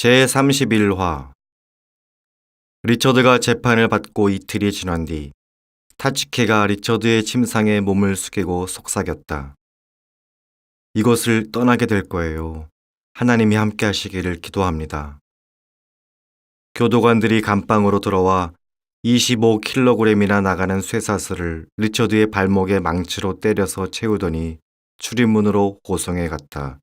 제31화 리처드가 재판을 받고 이틀이 지난 뒤 타치케가 리처드의 침상에 몸을 숙이고 속삭였다. 이곳을 떠나게 될 거예요. 하나님이 함께 하시기를 기도합니다. 교도관들이 감방으로 들어와 25kg이나 나가는 쇠사슬을 리처드의 발목에 망치로 때려서 채우더니 출입문으로 호송해 갔다.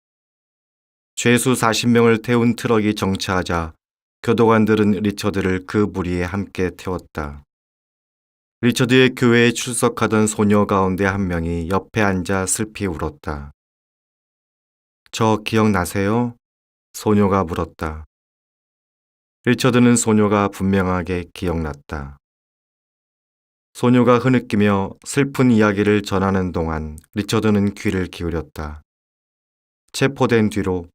죄수 40명을 태운 트럭이 정차하자 교도관들은 리처드를 그 무리에 함께 태웠다. 리처드의 교회에 출석하던 소녀 가운데 한 명이 옆에 앉아 슬피 울었다. 저 기억나세요? 소녀가 물었다. 리처드는 소녀가 분명하게 기억났다. 소녀가 흐느끼며 슬픈 이야기를 전하는 동안 리처드는 귀를 기울였다. 체포된 뒤로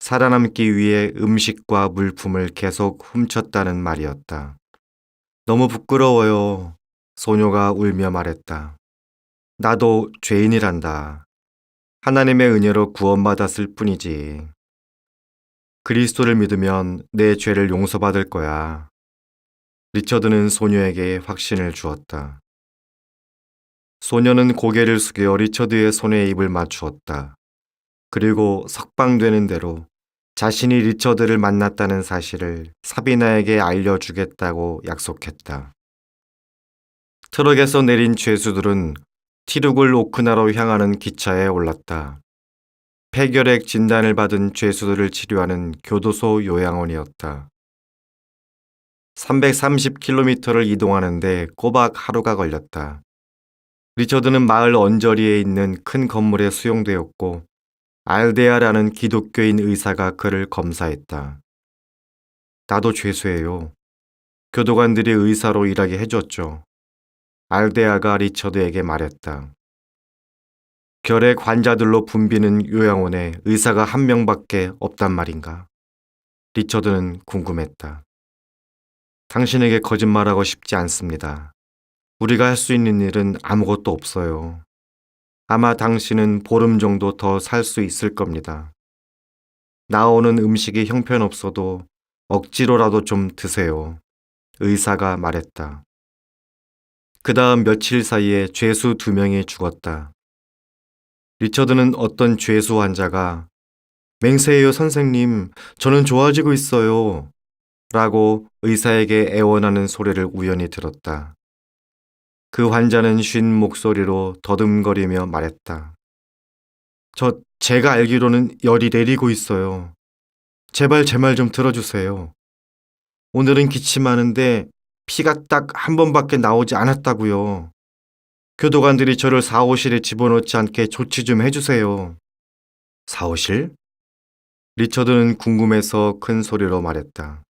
살아남기 위해 음식과 물품을 계속 훔쳤다는 말이었다. 너무 부끄러워요. 소녀가 울며 말했다. 나도 죄인이란다. 하나님의 은혜로 구원받았을 뿐이지. 그리스도를 믿으면 내 죄를 용서받을 거야. 리처드는 소녀에게 확신을 주었다. 소녀는 고개를 숙여 리처드의 손에 입을 맞추었다. 그리고 석방되는 대로 자신이 리처드를 만났다는 사실을 사비나에게 알려주겠다고 약속했다. 트럭에서 내린 죄수들은 티룩을 오크나로 향하는 기차에 올랐다. 폐결핵 진단을 받은 죄수들을 치료하는 교도소 요양원이었다. 330km를 이동하는데 꼬박 하루가 걸렸다. 리처드는 마을 언저리에 있는 큰 건물에 수용되었고 알데아라는 기독교인 의사가 그를 검사했다. 나도 죄수예요. 교도관들이 의사로 일하게 해줬죠. 알데아가 리처드에게 말했다. 결핵 환자들로 붐비는 요양원에 의사가 한 명밖에 없단 말인가? 리처드는 궁금했다. 당신에게 거짓말하고 싶지 않습니다. 우리가 할 수 있는 일은 아무것도 없어요. 아마 당신은 보름 정도 더 살 수 있을 겁니다. 나오는 음식이 형편없어도 억지로라도 좀 드세요. 의사가 말했다. 그 다음 며칠 사이에 죄수 두 명이 죽었다. 리처드는 어떤 죄수 환자가 맹세해요 선생님, 저는 좋아지고 있어요. 라고 의사에게 애원하는 소리를 우연히 들었다. 그 환자는 쉰 목소리로 더듬거리며 말했다. 저, 제가 알기로는 열이 내리고 있어요. 제발 제 말 좀 들어주세요. 오늘은 기침하는데 피가 딱 한 번밖에 나오지 않았다고요. 교도관들이 저를 사호실에 집어넣지 않게 조치 좀 해주세요. 사호실? 리처드는 궁금해서 큰 소리로 말했다.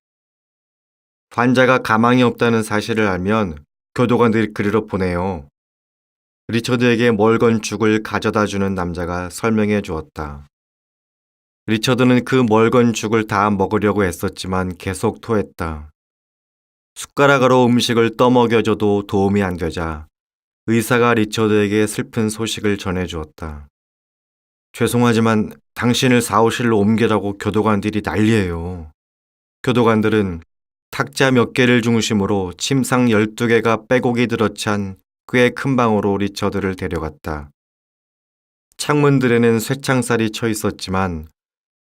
환자가 가망이 없다는 사실을 알면 교도관들이 그리로 보내요. 리처드에게 멀건 죽을 가져다 주는 남자가 설명해 주었다. 리처드는 그 멀건 죽을 다 먹으려고 했었지만 계속 토했다. 숟가락으로 음식을 떠먹여줘도 도움이 안 되자 의사가 리처드에게 슬픈 소식을 전해 주었다. 죄송하지만 당신을 사호실로 옮기라고 교도관들이 난리예요. 교도관들은 탁자 몇 개를 중심으로 침상 12개가 빼곡이 들어찬 꽤 큰 방으로 리처드를 데려갔다. 창문들에는 쇠창살이 쳐 있었지만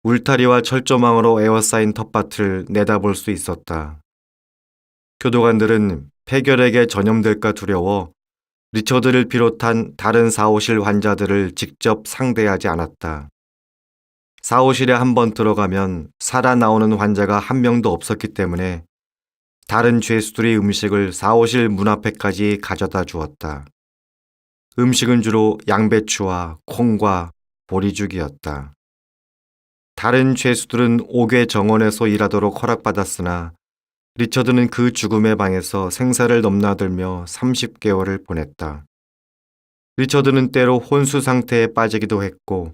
울타리와 철조망으로 에워싸인 텃밭을 내다볼 수 있었다. 교도관들은 폐결핵에 전염될까 두려워 리처드를 비롯한 다른 사호실 환자들을 직접 상대하지 않았다. 사호실에 한 번 들어가면 살아나오는 환자가 한 명도 없었기 때문에 다른 죄수들이 음식을 사호실 문 앞에까지 가져다 주었다. 음식은 주로 양배추와 콩과 보리죽이었다. 다른 죄수들은 옥외 정원에서 일하도록 허락받았으나 리처드는 그 죽음의 방에서 생사를 넘나들며 30개월을 보냈다. 리처드는 때로 혼수 상태에 빠지기도 했고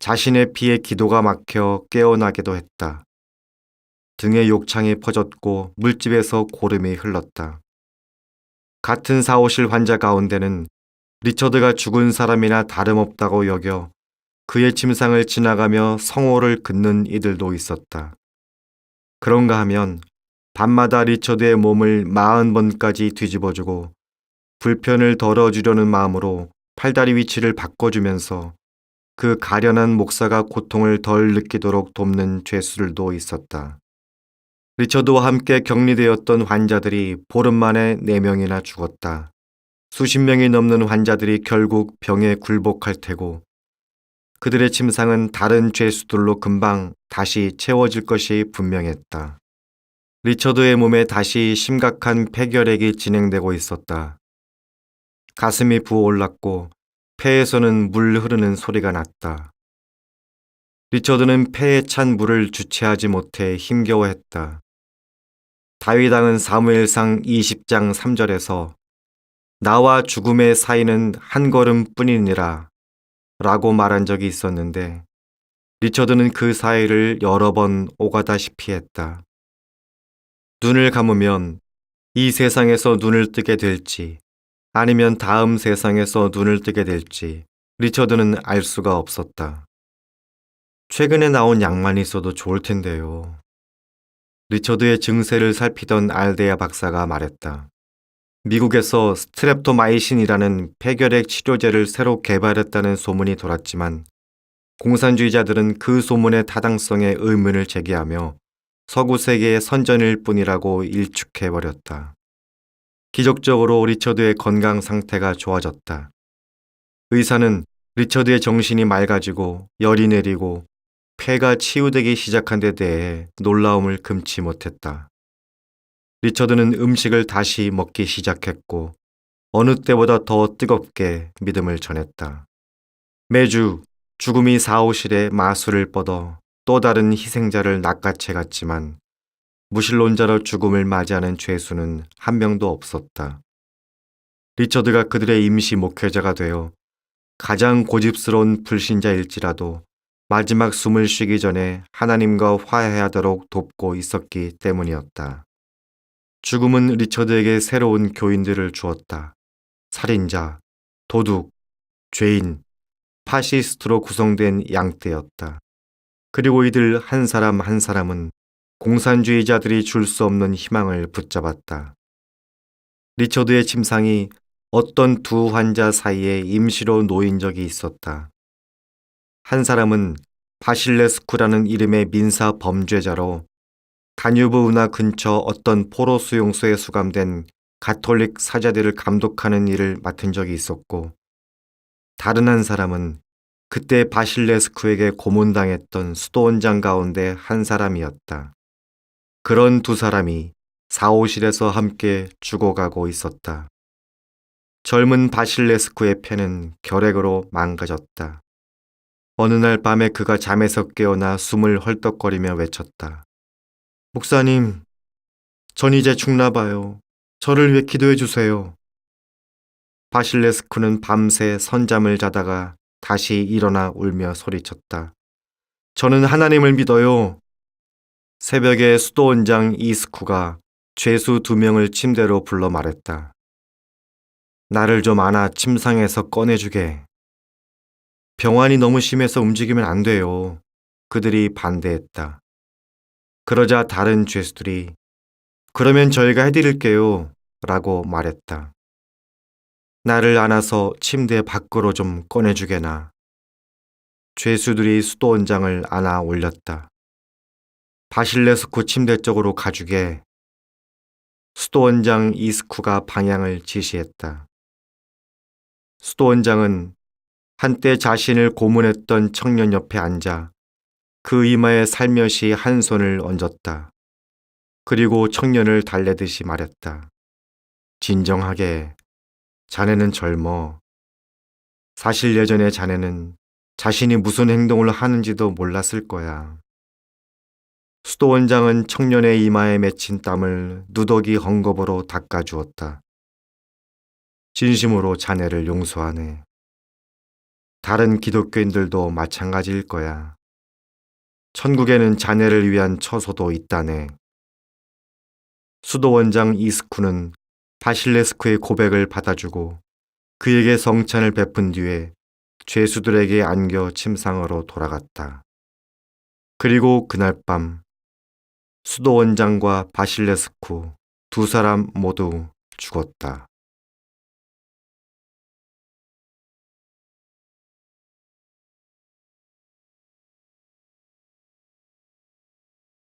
자신의 피에 기도가 막혀 깨어나기도 했다. 등에 욕창이 퍼졌고 물집에서 고름이 흘렀다. 같은 사오실 환자 가운데는 리처드가 죽은 사람이나 다름없다고 여겨 그의 침상을 지나가며 성호를 긋는 이들도 있었다. 그런가 하면 밤마다 리처드의 몸을 마흔 번까지 뒤집어주고 불편을 덜어주려는 마음으로 팔다리 위치를 바꿔주면서 그 가련한 목사가 고통을 덜 느끼도록 돕는 죄수들도 있었다. 리처드와 함께 격리되었던 환자들이 보름 만에 4명이나 죽었다. 수십 명이 넘는 환자들이 결국 병에 굴복할 테고 그들의 침상은 다른 죄수들로 금방 다시 채워질 것이 분명했다. 리처드의 몸에 다시 심각한 폐결핵이 진행되고 있었다. 가슴이 부어올랐고 폐에서는 물 흐르는 소리가 났다. 리처드는 폐에 찬 물을 주체하지 못해 힘겨워했다. 다윗왕은 사무엘상 20장 3절에서 나와 죽음의 사이는 한 걸음뿐이니라 라고 말한 적이 있었는데 리처드는 그 사이를 여러 번 오가다시피 했다. 눈을 감으면 이 세상에서 눈을 뜨게 될지 아니면 다음 세상에서 눈을 뜨게 될지 리처드는 알 수가 없었다. 최근에 나온 약만 있어도 좋을 텐데요. 리처드의 증세를 살피던 알데야 박사가 말했다. 미국에서 스트랩토마이신이라는 폐결핵 치료제를 새로 개발했다는 소문이 돌았지만 공산주의자들은 그 소문의 타당성에 의문을 제기하며 서구 세계의 선전일 뿐이라고 일축해버렸다. 기적적으로 리처드의 건강 상태가 좋아졌다. 의사는 리처드의 정신이 맑아지고 열이 내리고 폐가 치유되기 시작한 데 대해 놀라움을 금치 못했다. 리처드는 음식을 다시 먹기 시작했고 어느 때보다 더 뜨겁게 믿음을 전했다. 매주 죽음이 사오실에 마술을 뻗어 또 다른 희생자를 낚아채 갔지만 무신론자로 죽음을 맞이하는 죄수는 한 명도 없었다. 리처드가 그들의 임시 목회자가 되어 가장 고집스러운 불신자일지라도 마지막 숨을 쉬기 전에 하나님과 화해하도록 돕고 있었기 때문이었다. 죽음은 리처드에게 새로운 교인들을 주었다. 살인자, 도둑, 죄인, 파시스트로 구성된 양떼였다. 그리고 이들 한 사람 한 사람은 공산주의자들이 줄 수 없는 희망을 붙잡았다. 리처드의 침상이 어떤 두 환자 사이에 임시로 놓인 적이 있었다. 한 사람은 바실레스쿠라는 이름의 민사 범죄자로 다뉴브 운하 근처 어떤 포로 수용소에 수감된 가톨릭 사자들을 감독하는 일을 맡은 적이 있었고 다른 한 사람은 그때 바실레스쿠에게 고문당했던 수도원장 가운데 한 사람이었다. 그런 두 사람이 사오실에서 함께 죽어가고 있었다. 젊은 바실레스쿠의 폐는 결핵으로 망가졌다. 어느 날 밤에 그가 잠에서 깨어나 숨을 헐떡거리며 외쳤다. 목사님, 전 이제 죽나 봐요. 저를 위해 기도해 주세요. 바실레스쿠는 밤새 선잠을 자다가 다시 일어나 울며 소리쳤다. 저는 하나님을 믿어요. 새벽에 수도원장 이스쿠가 죄수 두 명을 침대로 불러 말했다. 나를 좀 안아 침상에서 꺼내주게. 병환이 너무 심해서 움직이면 안 돼요. 그들이 반대했다. 그러자 다른 죄수들이 그러면 저희가 해드릴게요. 라고 말했다. 나를 안아서 침대 밖으로 좀 꺼내주게나. 죄수들이 수도원장을 안아 올렸다. 바실레스쿠 침대 쪽으로 가주게. 수도원장 이스쿠가 방향을 지시했다. 수도원장은 한때 자신을 고문했던 청년 옆에 앉아 그 이마에 살며시 한 손을 얹었다. 그리고 청년을 달래듯이 말했다. 진정하게, 자네는 젊어. 사실 예전에 자네는 자신이 무슨 행동을 하는지도 몰랐을 거야. 수도원장은 청년의 이마에 맺힌 땀을 누더기 헝겊으로 닦아주었다. 진심으로 자네를 용서하네. 다른 기독교인들도 마찬가지일 거야. 천국에는 자네를 위한 처소도 있다네. 수도원장 이스쿠는 바실레스쿠의 고백을 받아주고 그에게 성찬을 베푼 뒤에 죄수들에게 안겨 침상으로 돌아갔다. 그리고 그날 밤 수도 원장과 바실레스쿠 두 사람 모두 죽었다.